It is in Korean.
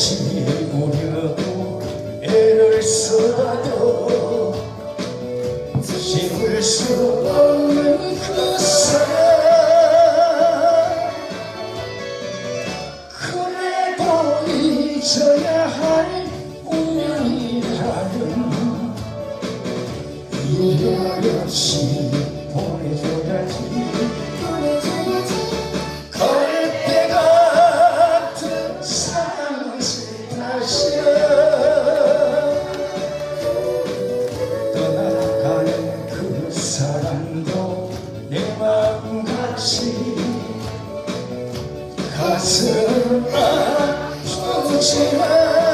지우려고 애를 써도 지울 수 없는 그 사랑 그래도 잊어야 할 운명이라면 이별 없이 보내줘 가슴 아프지만